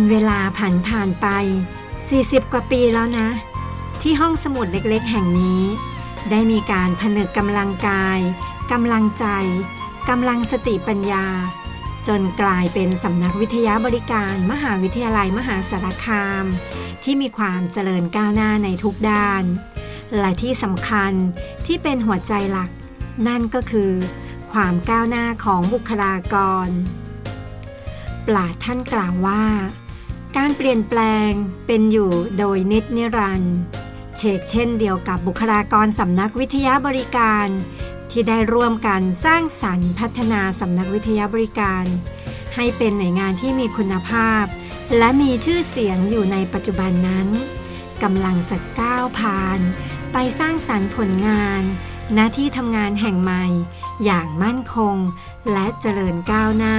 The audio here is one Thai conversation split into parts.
วันเวลาผ่านผ่านไป 40 กว่าปีแล้วนะ ที่ห้องสมุดเล็กๆ แห่งนี้ ได้มีการผนึกกำลังกายกำลังใจกำลังสติปัญญา จนกลายเป็นสำนักวิทยาบริการมหาวิทยาลัยมหาสารคาม ที่มีความเจริญก้าวหน้าในทุกด้าน และที่สำคัญที่เป็นหัวใจหลัก นั่นก็คือ ความก้าวหน้าของบุคลากร ปราดท่านกล่าวว่า การเปลี่ยนแปลงเป็นอยู่โดยนิจนิรันดร์เชกเช่นเดียวกับบุคลากรสำนักวิทยาบริการ ที่ได้ร่วมกันสร้างสรรค์พัฒนาสำนักวิทยาบริการ ให้เป็นหน่วยงานที่มีคุณภาพ และมีชื่อเสียงอยู่ในปัจจุบันนั้นกำลังจะก้าวผ่าน ไปสร้างสรรค์ผลงานหน้าที่ทำงานแห่งใหม่ อย่างมั่นคง และเจริญก้าวหน้า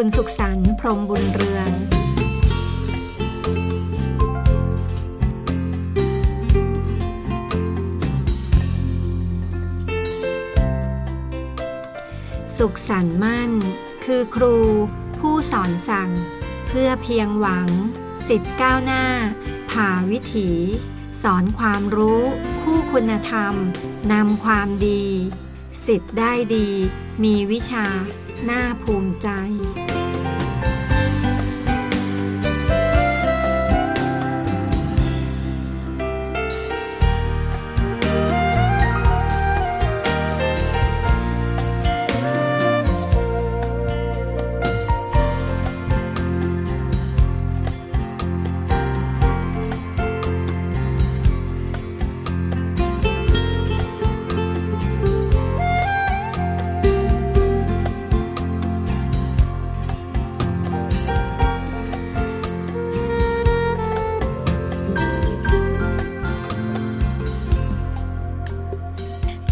คุณสุขสันต์พรมบุญเรืองสุขสันต์มั่น คือครู ผู้สอนสั่ง เพื่อเพียงหวัง สิทธิ์ก้าวหน้า ผ่าวิถี สอนความรู้ คู่คุณธรรม นำความดี สิทธิ์ได้ดี มีวิชา น่าภูมิใจ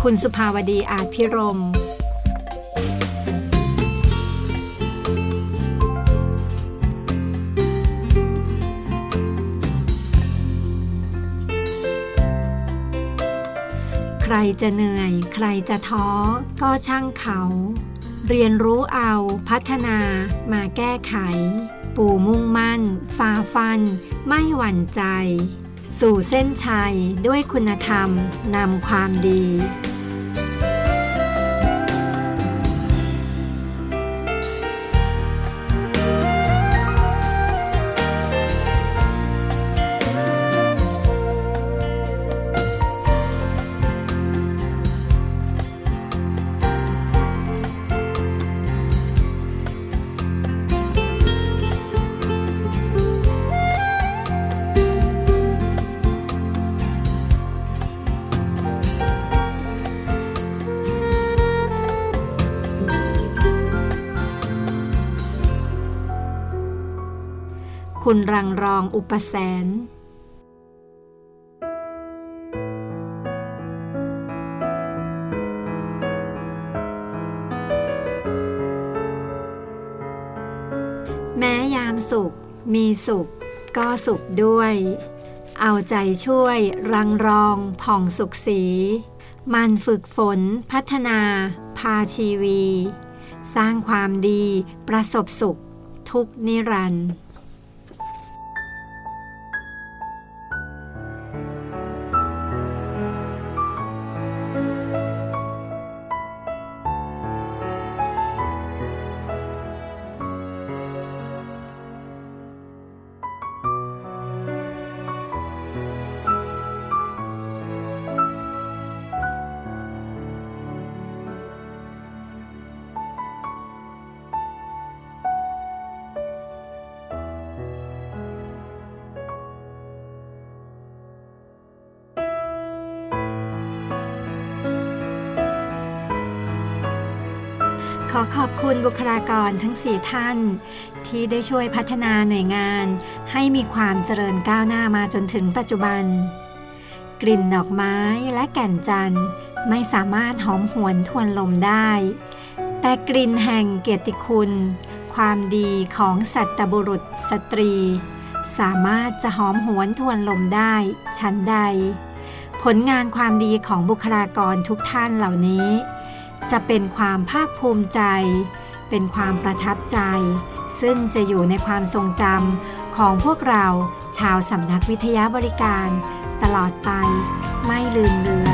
คุณสุภาวดีอาจพิรมใครจะเหนื่อย ใครจะท้อ ก็ช่างเขา เรียนรู้เอาพัฒนามาแก้ไข ปู่มุ่งมั่นฝ่าฟัน ไม่หวั่นใจ สู่เส้นชัยด้วยคุณธรรมนำความดี คุณรังรองอุปแสนแม้ยามสุข มีสุข ก็สุขด้วย เอาใจช่วย รังรอง ผ่องสุขสี มันฝึกฝน พัฒนา พาชีวี สร้างความดี ประสบสุข ทุกนิรันดร์ ขอขอบคุณบุคลากรทั้ง4ท่าน ที่ได้ช่วยพัฒนาหน่วยงาน ให้มีความเจริญก้าวหน้ามาจนถึงปัจจุบัน กลิ่นดอกไม้และแก่นจันทร์ไม่สามารถหอมหวนทวนลมได้ แต่กลิ่นแห่งเกียรติคุณ ความดีของสัตบุรุษสตรี สามารถจะหอมหวนทวนลมได้ชั้นใด ผลงานความดีของบุคลากรทุกท่านเหล่านี้ จะเป็นความภาคภูมิใจ เป็นความประทับใจ ซึ่งจะอยู่ในความทรงจำของพวกเราชาวสำนักวิทยาบริการ ตลอดไปไม่ลืมเลือน